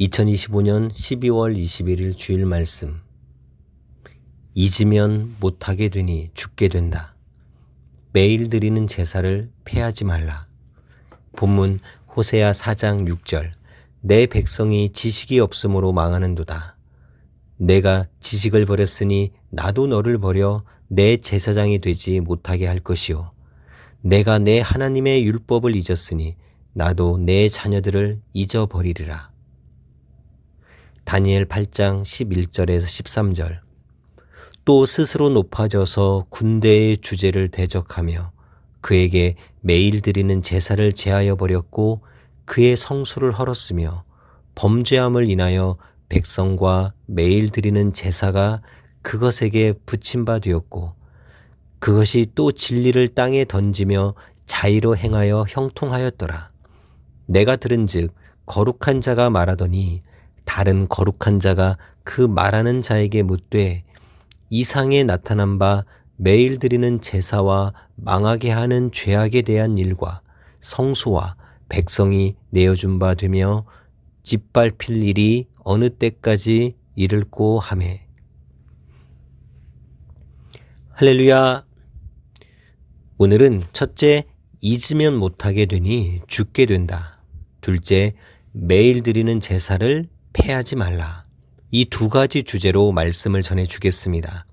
2025년 12월 21일 주일 말씀. 잊으면 못하게 되니 죽게 된다. 매일 드리는 제사를 패하지 말라. 본문 호세아 4장 6절. 내 백성이 지식이 없으므로 망하는도다. 내가 지식을 버렸으니 나도 너를 버려 내 제사장이 되지 못하게 할 것이요. 내가 내 하나님의 율법을 잊었으니 나도 내 자녀들을 잊어버리리라. 다니엘 8장 11절에서 13절. 또 스스로 높아져서 군대의 주제를 대적하며 그에게 매일 드리는 제사를 제하여 버렸고 그의 성수를 헐었으며 범죄함을 인하여 백성과 매일 드리는 제사가 그것에게 붙임 바 되었고 그것이 또 진리를 땅에 던지며 자의로 행하여 형통하였더라. 내가 들은즉 거룩한 자가 말하더니 다른 거룩한 자가 그 말하는 자에게 묻되 이상에 나타난 바 매일 드리는 제사와 망하게 하는 죄악에 대한 일과 성소와 백성이 내어준 바 되며 짓밟힐 일이 어느 때까지 이를고 하매. 할렐루야. 오늘은 첫째 잊으면 못하게 되니 죽게 된다. 둘째 매일 드리는 제사를 패하지 말라. 이 두 가지 주제로 말씀을 전해 주겠습니다.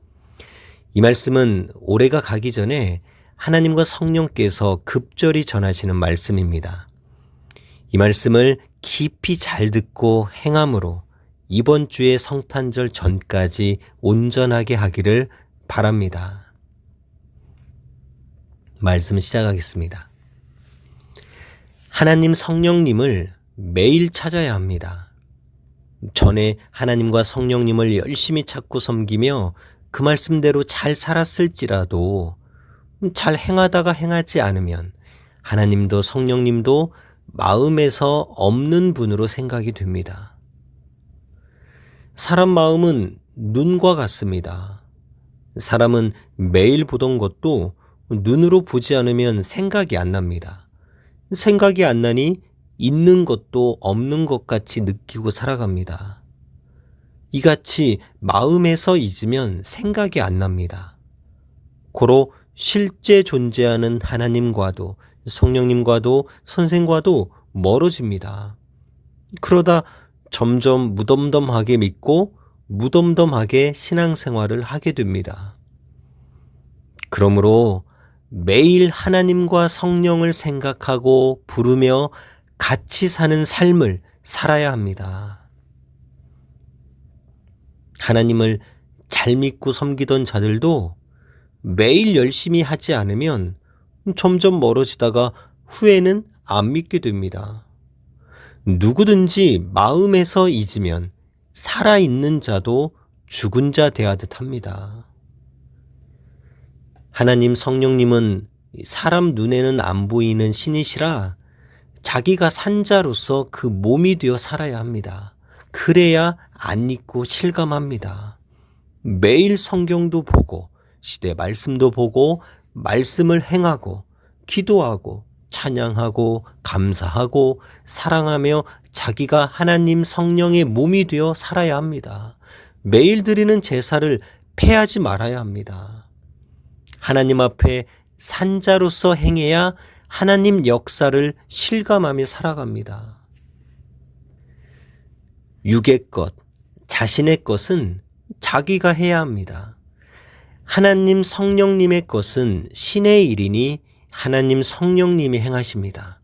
이 말씀은 올해가 가기 전에 하나님과 성령께서 급절히 전하시는 말씀입니다. 이 말씀을 깊이 잘 듣고 행함으로 이번 주의 성탄절 전까지 온전하게 하기를 바랍니다. 말씀 시작하겠습니다. 하나님 성령님을 매일 찾아야 합니다. 전에 하나님과 성령님을 열심히 찾고 섬기며 그 말씀대로 잘 살았을지라도 잘 행하다가 행하지 않으면 하나님도 성령님도 마음에서 없는 분으로 생각이 됩니다. 사람 마음은 눈과 같습니다. 사람은 매일 보던 것도 눈으로 보지 않으면 생각이 안 납니다. 생각이 안 나니 있는 것도 없는 것 같이 느끼고 살아갑니다. 이같이 마음에서 잊으면 생각이 안 납니다. 고로 실제 존재하는 하나님과도 성령님과도 선생과도 멀어집니다. 그러다 점점 무덤덤하게 믿고 무덤덤하게 신앙생활을 하게 됩니다. 그러므로 매일 하나님과 성령을 생각하고 부르며 같이 사는 삶을 살아야 합니다. 하나님을 잘 믿고 섬기던 자들도 매일 열심히 하지 않으면 점점 멀어지다가 후에는 안 믿게 됩니다. 누구든지 마음에서 잊으면 살아있는 자도 죽은 자 대하듯 합니다. 하나님 성령님은 사람 눈에는 안 보이는 신이시라 자기가 산자로서 그 몸이 되어 살아야 합니다. 그래야 안 잊고 실감합니다. 매일 성경도 보고 시대 말씀도 보고 말씀을 행하고 기도하고 찬양하고 감사하고 사랑하며 자기가 하나님 성령의 몸이 되어 살아야 합니다. 매일 드리는 제사를 패하지 말아야 합니다. 하나님 앞에 산자로서 행해야 하나님 역사를 실감하며 살아갑니다. 육의 것, 자신의 것은 자기가 해야 합니다. 하나님 성령님의 것은 신의 일이니 하나님 성령님이 행하십니다.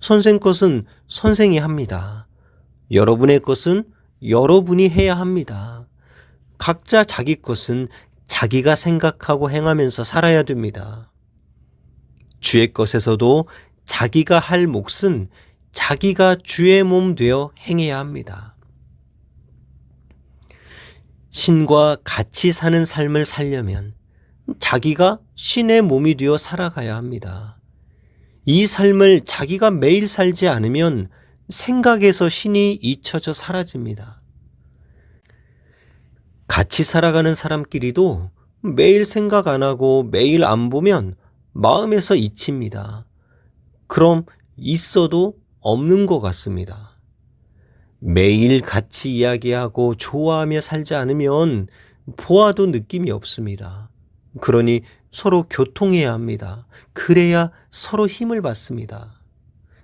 선생 것은 선생이 합니다. 여러분의 것은 여러분이 해야 합니다. 각자 자기 것은 자기가 생각하고 행하면서 살아야 됩니다. 주의 것에서도 자기가 할 몫은 자기가 주의 몸 되어 행해야 합니다. 신과 같이 사는 삶을 살려면 자기가 신의 몸이 되어 살아가야 합니다. 이 삶을 자기가 매일 살지 않으면 생각에서 신이 잊혀져 사라집니다. 같이 살아가는 사람끼리도 매일 생각 안 하고 매일 안 보면 마음에서 잊힙니다. 그럼 있어도 없는 것 같습니다. 매일 같이 이야기하고 좋아하며 살지 않으면 보아도 느낌이 없습니다. 그러니 서로 교통해야 합니다. 그래야 서로 힘을 받습니다.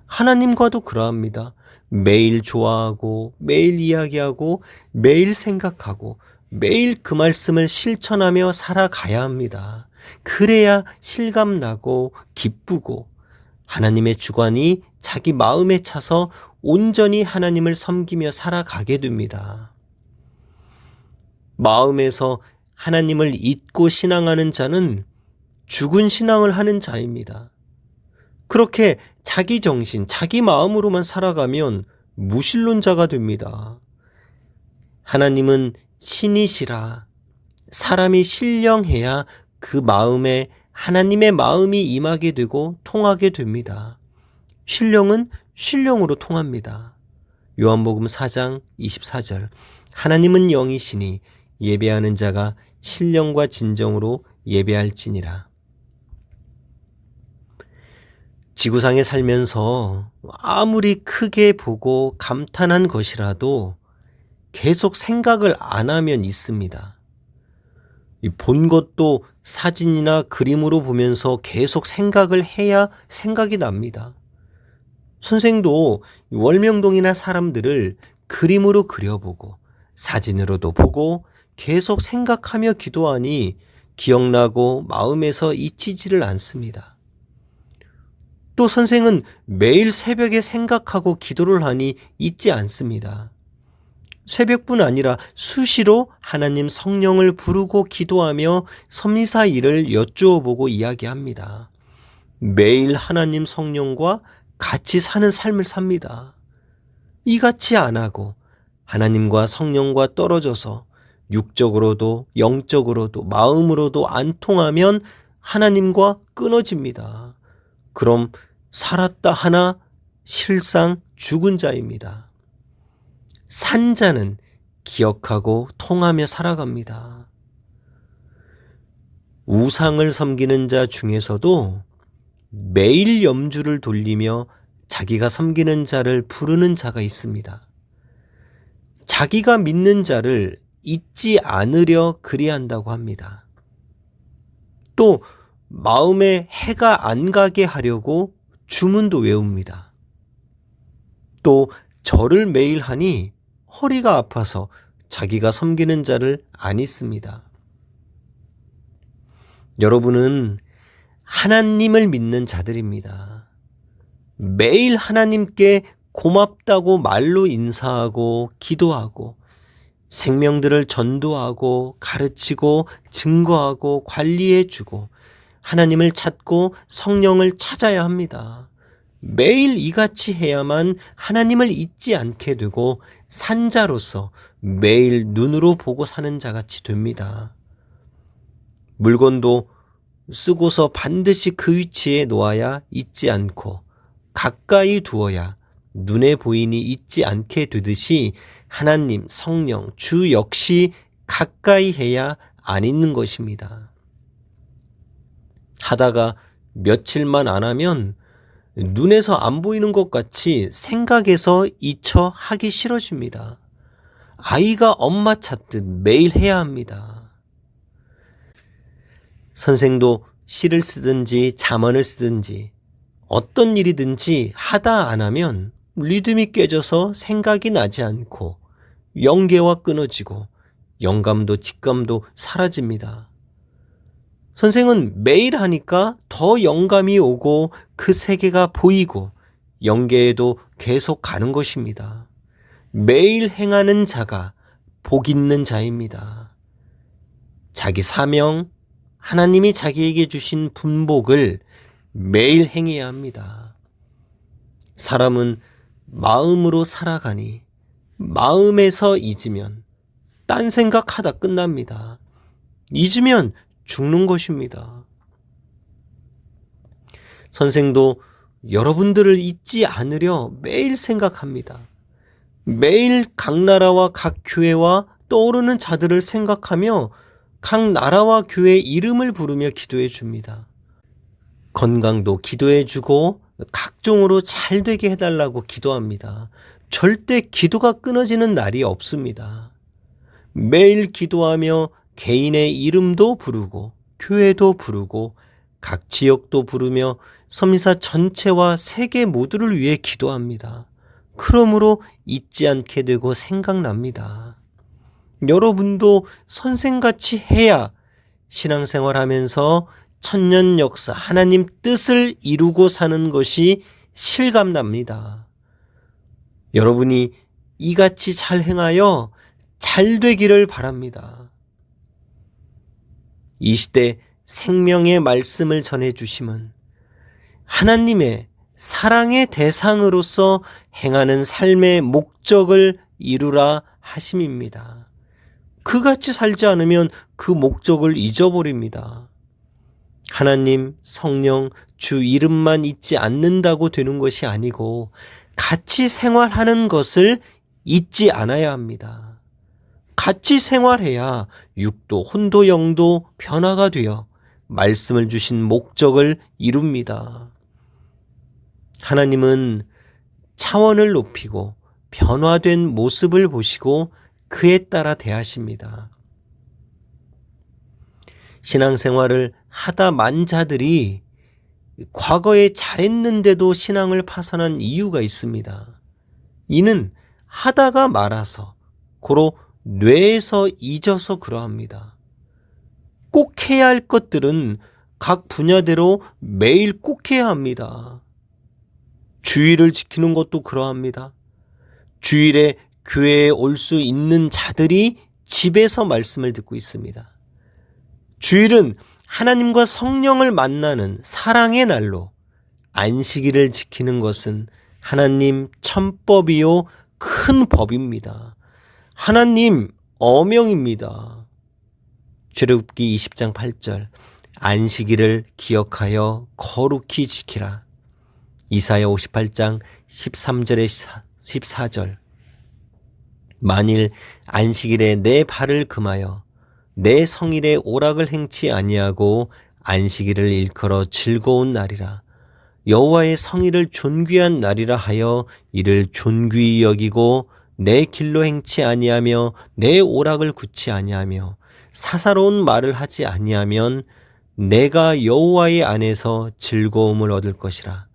하나님과도 그러합니다. 매일 좋아하고, 매일 이야기하고, 매일 생각하고, 매일 그 말씀을 실천하며 살아가야 합니다. 그래야 실감나고, 기쁘고, 하나님의 주관이 자기 마음에 차서 온전히 하나님을 섬기며 살아가게 됩니다. 마음에서 하나님을 잊고 신앙하는 자는 죽은 신앙을 하는 자입니다. 그렇게 자기 정신, 자기 마음으로만 살아가면 무신론자가 됩니다. 하나님은 신이시라 사람이 신령해야 그 마음에 하나님의 마음이 임하게 되고 통하게 됩니다. 신령은 신령으로 통합니다. 요한복음 4장 24절 하나님은 영이시니 예배하는 자가 신령과 진정으로 예배할지니라. 지구상에 살면서 아무리 크게 보고 감탄한 것이라도 계속 생각을 안 하면 있습니다. 본 것도 사진이나 그림으로 보면서 계속 생각을 해야 생각이 납니다. 선생도 월명동이나 사람들을 그림으로 그려보고 사진으로도 보고 계속 생각하며 기도하니 기억나고 마음에서 잊히지를 않습니다. 또 선생은 매일 새벽에 생각하고 기도를 하니 잊지 않습니다. 새벽뿐 아니라 수시로 하나님 성령을 부르고 기도하며 섭리사 일을 여쭈어 보고 이야기합니다. 매일 하나님 성령과 같이 사는 삶을 삽니다. 이같이 안 하고 하나님과 성령과 떨어져서 육적으로도 영적으로도 마음으로도 안 통하면 하나님과 끊어집니다. 그럼 살았다 하나 실상 죽은 자입니다. 산자는 기억하고 통하며 살아갑니다. 우상을 섬기는 자 중에서도 매일 염주를 돌리며 자기가 섬기는 자를 부르는 자가 있습니다. 자기가 믿는 자를 잊지 않으려 그리한다고 합니다. 또 마음에 해가 안 가게 하려고 주문도 외웁니다. 또 절을 매일 하니 허리가 아파서 자기가 섬기는 자를 안 잊습니다. 여러분은 하나님을 믿는 자들입니다. 매일 하나님께 고맙다고 말로 인사하고 기도하고 생명들을 전도하고 가르치고 증거하고 관리해 주고 하나님을 찾고 성령을 찾아야 합니다. 매일 이같이 해야만 하나님을 잊지 않게 되고 산자로서 매일 눈으로 보고 사는 자 같이 됩니다. 물건도 쓰고서 반드시 그 위치에 놓아야 잊지 않고 가까이 두어야 눈에 보이니 잊지 않게 되듯이 하나님, 성령, 주 역시 가까이 해야 안 잊는 것입니다. 하다가 며칠만 안 하면 눈에서 안 보이는 것 같이 생각에서 잊혀 하기 싫어집니다. 아이가 엄마 찾듯 매일 해야 합니다. 선생도 시를 쓰든지 자문을 쓰든지 어떤 일이든지 하다 안 하면 리듬이 깨져서 생각이 나지 않고 영계와 끊어지고 영감도 직감도 사라집니다. 선생은 매일 하니까 더 영감이 오고 그 세계가 보이고 영계에도 계속 가는 것입니다. 매일 행하는 자가 복 있는 자입니다. 자기 사명, 하나님이 자기에게 주신 분복을 매일 행해야 합니다. 사람은 마음으로 살아가니 마음에서 잊으면 딴 생각하다 끝납니다. 잊으면 죽는 것입니다. 선생도 여러분들을 잊지 않으려 매일 생각합니다. 매일 각 나라와 각 교회와 떠오르는 자들을 생각하며 각 나라와 교회 이름을 부르며 기도해 줍니다. 건강도 기도해 주고 각종으로 잘 되게 해달라고 기도합니다. 절대 기도가 끊어지는 날이 없습니다. 매일 기도하며 개인의 이름도 부르고 교회도 부르고 각 지역도 부르며 서민사 전체와 세계 모두를 위해 기도합니다. 그러므로 잊지 않게 되고 생각납니다. 여러분도 선생같이 해야 신앙생활 하면서 천년 역사 하나님 뜻을 이루고 사는 것이 실감납니다. 여러분이 이같이 잘 행하여 잘 되기를 바랍니다. 이 시대 생명의 말씀을 전해 주심은 하나님의 사랑의 대상으로서 행하는 삶의 목적을 이루라 하심입니다. 그같이 살지 않으면 그 목적을 잊어버립니다. 하나님, 성령, 주 이름만 잊지 않는다고 되는 것이 아니고 같이 생활하는 것을 잊지 않아야 합니다. 같이 생활해야 육도, 혼도, 영도 변화가 되어 말씀을 주신 목적을 이룹니다. 하나님은 차원을 높이고 변화된 모습을 보시고 그에 따라 대하십니다. 신앙생활을 하다 만 자들이 과거에 잘했는데도 신앙을 파산한 이유가 있습니다. 이는 하다가 말아서 고로 뇌에서 잊어서 그러합니다. 꼭 해야 할 것들은 각 분야대로 매일 꼭 해야 합니다. 주의를 지키는 것도 그러합니다. 주일에 교회에 올 수 있는 자들이 집에서 말씀을 듣고 있습니다. 주일은 하나님과 성령을 만나는 사랑의 날로 안식일을 지키는 것은 하나님 천법이요 큰 법입니다. 하나님 어명입니다. 출애굽기 20장 8절 안식일을 기억하여 거룩히 지키라. 이사야 58장 13절에 14절 만일 안식일에 내 발을 금하여 내 성일에 오락을 행치 아니하고 안식일을 일컬어 즐거운 날이라 여호와의 성일을 존귀한 날이라 하여 이를 존귀히 여기고 내 길로 행치 아니하며 내 오락을 굳지 아니하며 사사로운 말을 하지 아니하면 내가 여호와의 안에서 즐거움을 얻을 것이라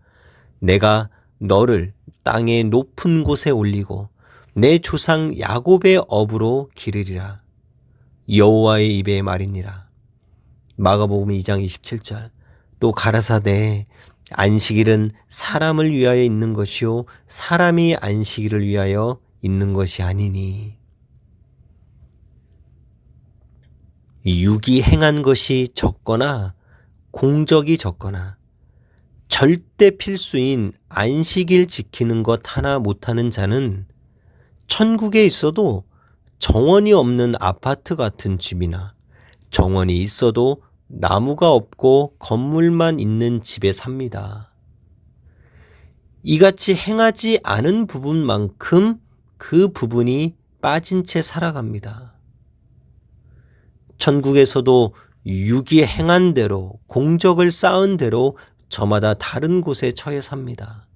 내가 너를 땅의 높은 곳에 올리고 내 조상 야곱의 업으로 기르리라. 여호와의 입의 말이니라. 마가복음 2장 27절 또 가라사대 안식일은 사람을 위하여 있는 것이요 사람이 안식일을 위하여 있는 것이 아니니 육이 행한 것이 적거나 공적이 적거나 절대 필수인 안식일 지키는 것 하나 못하는 자는 천국에 있어도 정원이 없는 아파트 같은 집이나 정원이 있어도 나무가 없고 건물만 있는 집에 삽니다. 이같이 행하지 않은 부분만큼 그 부분이 빠진 채 살아갑니다. 천국에서도 육이 행한 대로 공적을 쌓은 대로 저마다 다른 곳에 처해 삽니다.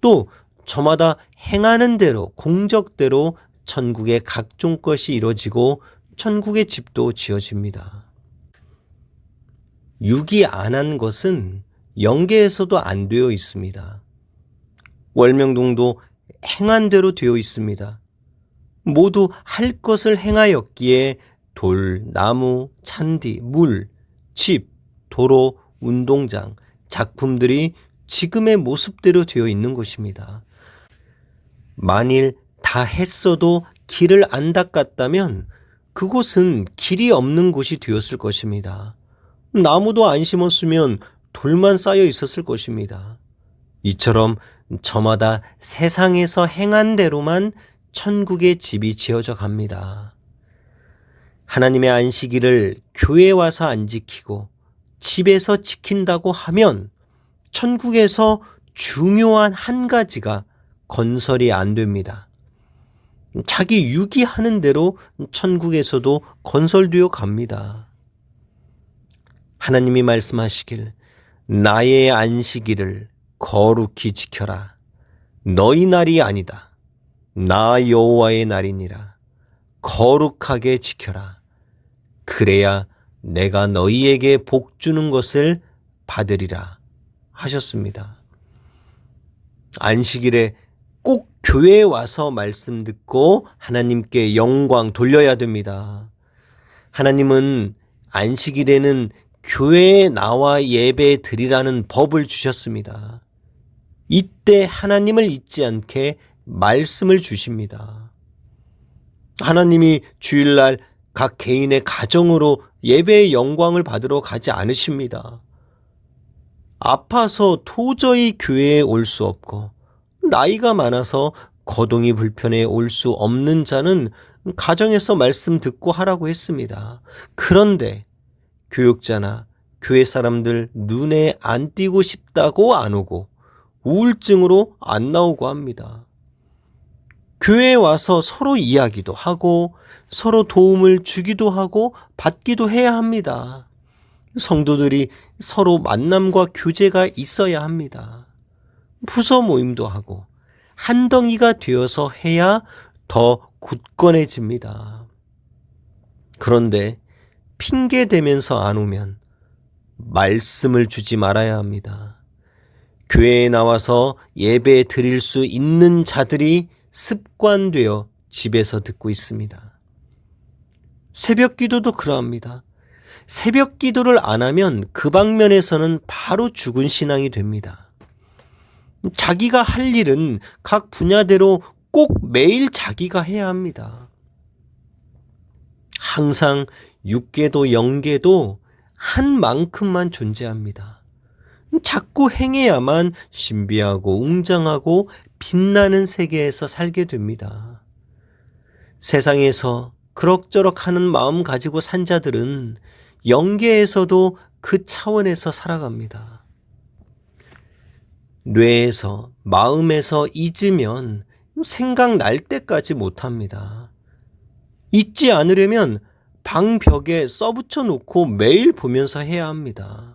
또 저마다 행하는 대로 공적대로 천국의 각종 것이 이루어지고 천국의 집도 지어집니다. 육이 안한 것은 영계에서도 안 되어 있습니다. 월명동도 행한 대로 되어 있습니다. 모두 할 것을 행하였기에 돌, 나무, 잔디, 물, 집, 도로, 운동장, 작품들이 지금의 모습대로 되어 있는 것입니다. 만일 다 했어도 길을 안 닦았다면 그곳은 길이 없는 곳이 되었을 것입니다. 나무도 안 심었으면 돌만 쌓여 있었을 것입니다. 이처럼 저마다 세상에서 행한 대로만 천국의 집이 지어져 갑니다. 하나님의 안식일을 교회에 와서 안 지키고 집에서 지킨다고 하면 천국에서 중요한 한 가지가 건설이 안 됩니다. 자기 유기하는 대로 천국에서도 건설되어 갑니다. 하나님이 말씀하시길 나의 안식일을 거룩히 지켜라. 너희 날이 아니다. 나 여호와의 날이니라. 거룩하게 지켜라. 그래야 내가 너희에게 복 주는 것을 받으리라 하셨습니다. 안식일에 꼭 교회에 와서 말씀 듣고 하나님께 영광 돌려야 됩니다. 하나님은 안식일에는 교회에 나와 예배 드리라는 법을 주셨습니다. 이때 하나님을 잊지 않게 말씀을 주십니다. 하나님이 주일날 각 개인의 가정으로 예배의 영광을 받으러 가지 않으십니다. 아파서 도저히 교회에 올 수 없고 나이가 많아서 거동이 불편해 올 수 없는 자는 가정에서 말씀 듣고 하라고 했습니다. 그런데 교육자나 교회 사람들 눈에 안 띄고 싶다고 안 오고 우울증으로 안 나오고 합니다. 교회에 와서 서로 이야기도 하고 서로 도움을 주기도 하고 받기도 해야 합니다. 성도들이 서로 만남과 교제가 있어야 합니다. 부서 모임도 하고 한 덩이가 되어서 해야 더 굳건해집니다. 그런데 핑계 대면서 안 오면 말씀을 주지 말아야 합니다. 교회에 나와서 예배 드릴 수 있는 자들이 습관되어 집에서 듣고 있습니다. 새벽 기도도 그러합니다. 새벽 기도를 안 하면 그 방면에서는 바로 죽은 신앙이 됩니다. 자기가 할 일은 각 분야대로 꼭 매일 자기가 해야 합니다. 항상 육계도 영계도 한 만큼만 존재합니다. 자꾸 행해야만 신비하고 웅장하고 빛나는 세계에서 살게 됩니다. 세상에서 그럭저럭 하는 마음 가지고 산 자들은 영계에서도 그 차원에서 살아갑니다. 뇌에서, 마음에서 잊으면 생각날 때까지 못합니다. 잊지 않으려면 방벽에 써붙여 놓고 매일 보면서 해야 합니다.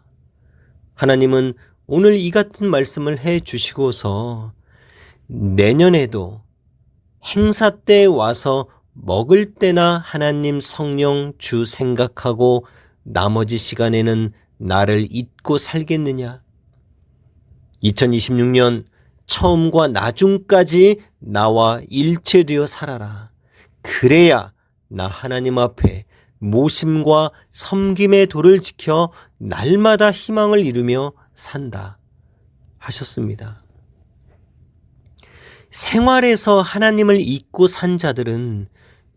하나님은 오늘 이 같은 말씀을 해 주시고서 내년에도 행사 때 와서 먹을 때나 하나님 성령 주 생각하고 나머지 시간에는 나를 잊고 살겠느냐? 2026년 처음과 나중까지 나와 일체되어 살아라. 그래야 나 하나님 앞에 모심과 섬김의 도를 지켜 날마다 희망을 이루며 산다. 하셨습니다. 생활에서 하나님을 잊고 산 자들은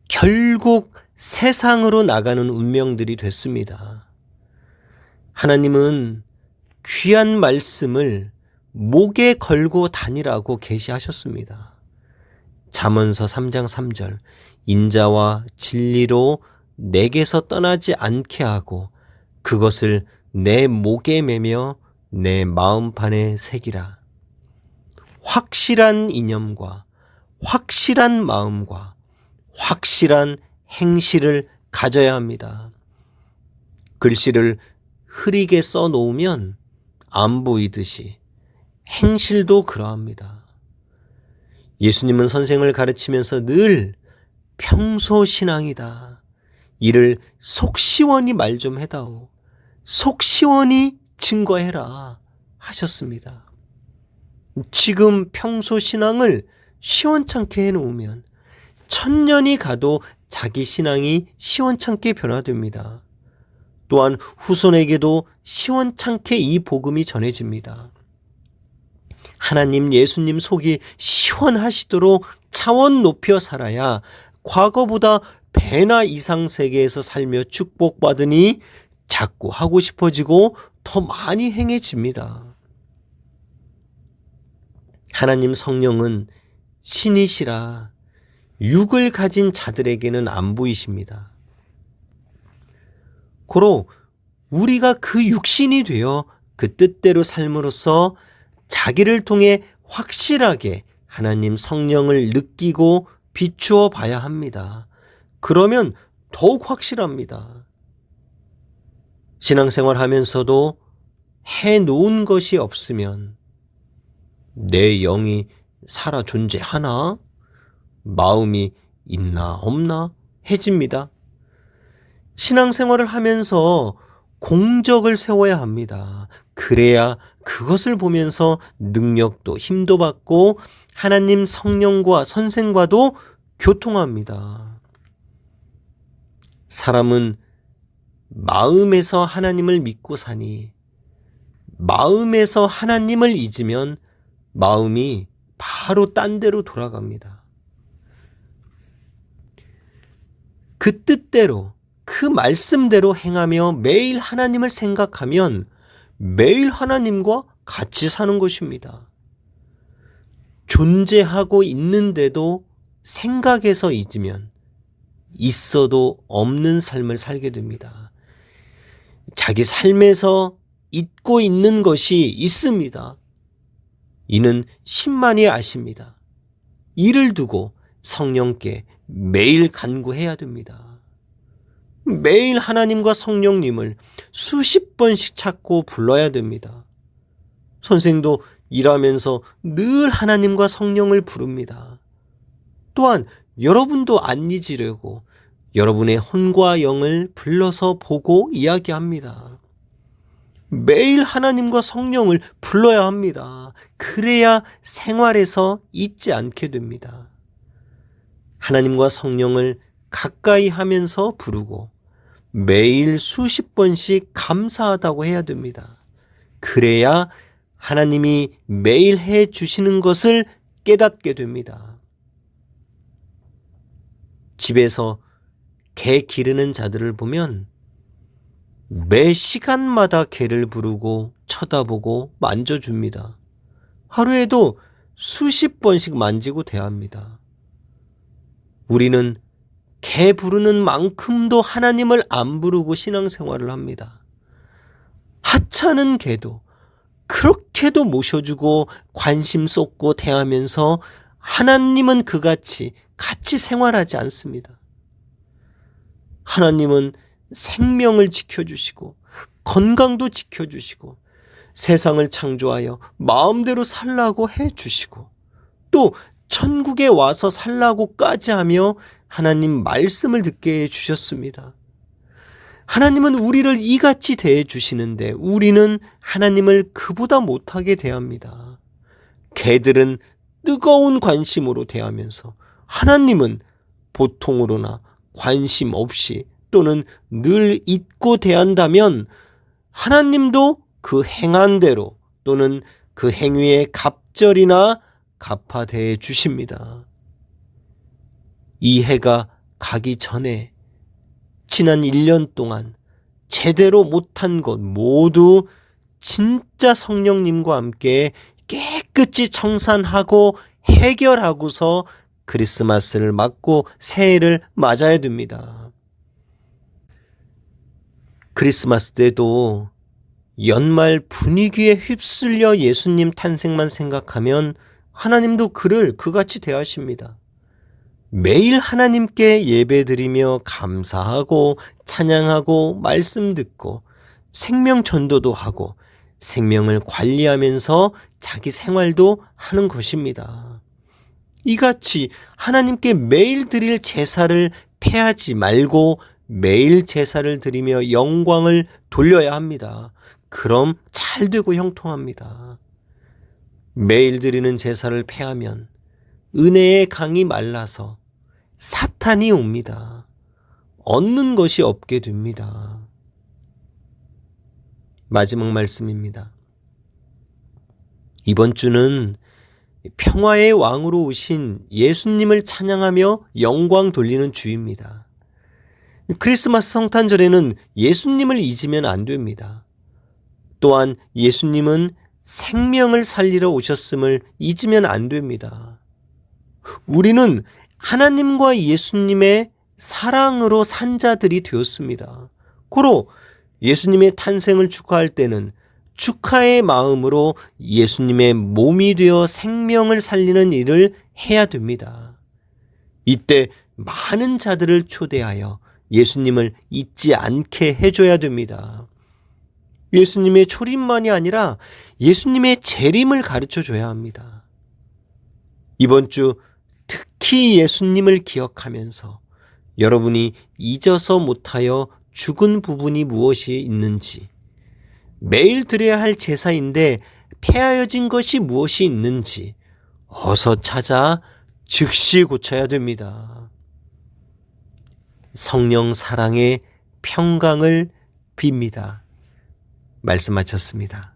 결국 세상으로 나가는 운명들이 됐습니다. 하나님은 귀한 말씀을 목에 걸고 다니라고 계시하셨습니다. 잠언서 3장 3절 인자와 진리로 내게서 떠나지 않게 하고 그것을 내 목에 매며 내 마음판에 새기라. 확실한 이념과 확실한 마음과 확실한 행실을 가져야 합니다. 글씨를 흐리게 써 놓으면 안 보이듯이 행실도 그러합니다. 예수님은 선생을 가르치면서 늘 평소 신앙이다. 이를 속 시원히 말 좀 해다오. 속 시원히 증거해라. 하셨습니다. 지금 평소 신앙을 시원찮게 해놓으면 천년이 가도 자기 신앙이 시원찮게 변화됩니다. 또한 후손에게도 시원찮게 이 복음이 전해집니다. 하나님 예수님 속이 시원하시도록 차원 높여 살아야 과거보다 배나 이상 세계에서 살며 축복받으니 자꾸 하고 싶어지고 더 많이 행해집니다. 하나님 성령은 신이시라 육을 가진 자들에게는 안 보이십니다. 고로 우리가 그 육신이 되어 그 뜻대로 삶으로써 자기를 통해 확실하게 하나님 성령을 느끼고 비추어 봐야 합니다. 그러면 더욱 확실합니다. 신앙생활 하면서도 해 놓은 것이 없으면 내 영이 살아 존재하나? 마음이 있나 없나 해집니다. 신앙생활을 하면서 공적을 세워야 합니다. 그래야 그것을 보면서 능력도 힘도 받고 하나님 성령과 선생과도 교통합니다. 사람은 마음에서 하나님을 믿고 사니 마음에서 하나님을 잊으면 마음이 바로 딴 데로 돌아갑니다. 그 뜻대로 그 말씀대로 행하며 매일 하나님을 생각하면 매일 하나님과 같이 사는 것입니다. 존재하고 있는데도 생각에서 잊으면 있어도 없는 삶을 살게 됩니다. 자기 삶에서 잊고 있는 것이 있습니다. 이는 신만이 아십니다. 이를 두고 성령께 매일 간구해야 됩니다. 매일 하나님과 성령님을 수십 번씩 찾고 불러야 됩니다. 선생도 일하면서 늘 하나님과 성령을 부릅니다. 또한 여러분도 안 잊으려고 여러분의 혼과 영을 불러서 보고 이야기합니다. 매일 하나님과 성령을 불러야 합니다. 그래야 생활에서 잊지 않게 됩니다. 하나님과 성령을 가까이 하면서 부르고 매일 수십 번씩 감사하다고 해야 됩니다. 그래야 하나님이 매일 해 주시는 것을 깨닫게 됩니다. 집에서 개 기르는 자들을 보면 매 시간마다 개를 부르고 쳐다보고 만져줍니다. 하루에도 수십 번씩 만지고 대합니다. 우리는 개 부르는 만큼도 하나님을 안 부르고 신앙생활을 합니다. 하찮은 개도 그렇게도 모셔주고 관심 쏟고 대하면서 하나님은 그같이 같이 생활하지 않습니다. 하나님은 생명을 지켜주시고 건강도 지켜주시고 세상을 창조하여 마음대로 살라고 해주시고 또 천국에 와서 살라고까지 하며 하나님 말씀을 듣게 해주셨습니다. 하나님은 우리를 이같이 대해 주시는데 우리는 하나님을 그보다 못하게 대합니다. 개들은 뜨거운 관심으로 대하면서 하나님은 보통으로나 관심 없이 또는 늘 잊고 대한다면 하나님도 그 행한 대로 또는 그 행위의 갑절이나 갚아 대해 주십니다. 이 해가 가기 전에 지난 1년 동안 제대로 못한 것 모두 진짜 성령님과 함께 깨끗이 청산하고 해결하고서 크리스마스를 맞고 새해를 맞아야 됩니다. 크리스마스 때도 연말 분위기에 휩쓸려 예수님 탄생만 생각하면 하나님도 그를 그같이 대하십니다. 매일 하나님께 예배드리며 감사하고 찬양하고 말씀 듣고 생명 전도도 하고 생명을 관리하면서 자기 생활도 하는 것입니다. 이같이 하나님께 매일 드릴 제사를 패하지 말고 매일 제사를 드리며 영광을 돌려야 합니다. 그럼 잘 되고 형통합니다. 매일 드리는 제사를 패하면 은혜의 강이 말라서 사탄이 옵니다. 얻는 것이 없게 됩니다. 마지막 말씀입니다. 이번 주는 평화의 왕으로 오신 예수님을 찬양하며 영광 돌리는 주입니다. 크리스마스 성탄절에는 예수님을 잊으면 안 됩니다. 또한 예수님은 생명을 살리러 오셨음을 잊으면 안 됩니다. 우리는 하나님과 예수님의 사랑으로 산 자들이 되었습니다. 고로 예수님의 탄생을 축하할 때는 축하의 마음으로 예수님의 몸이 되어 생명을 살리는 일을 해야 됩니다. 이때 많은 자들을 초대하여 예수님을 잊지 않게 해줘야 됩니다. 예수님의 초림만이 아니라 예수님의 재림을 가르쳐 줘야 합니다. 이번 주 특히 예수님을 기억하면서 여러분이 잊어서 못하여 죽은 부분이 무엇이 있는지, 매일 드려야 할 제사인데 폐하여진 것이 무엇이 있는지 어서 찾아 즉시 고쳐야 됩니다. 성령 사랑의 평강을 빕니다. 말씀 마쳤습니다.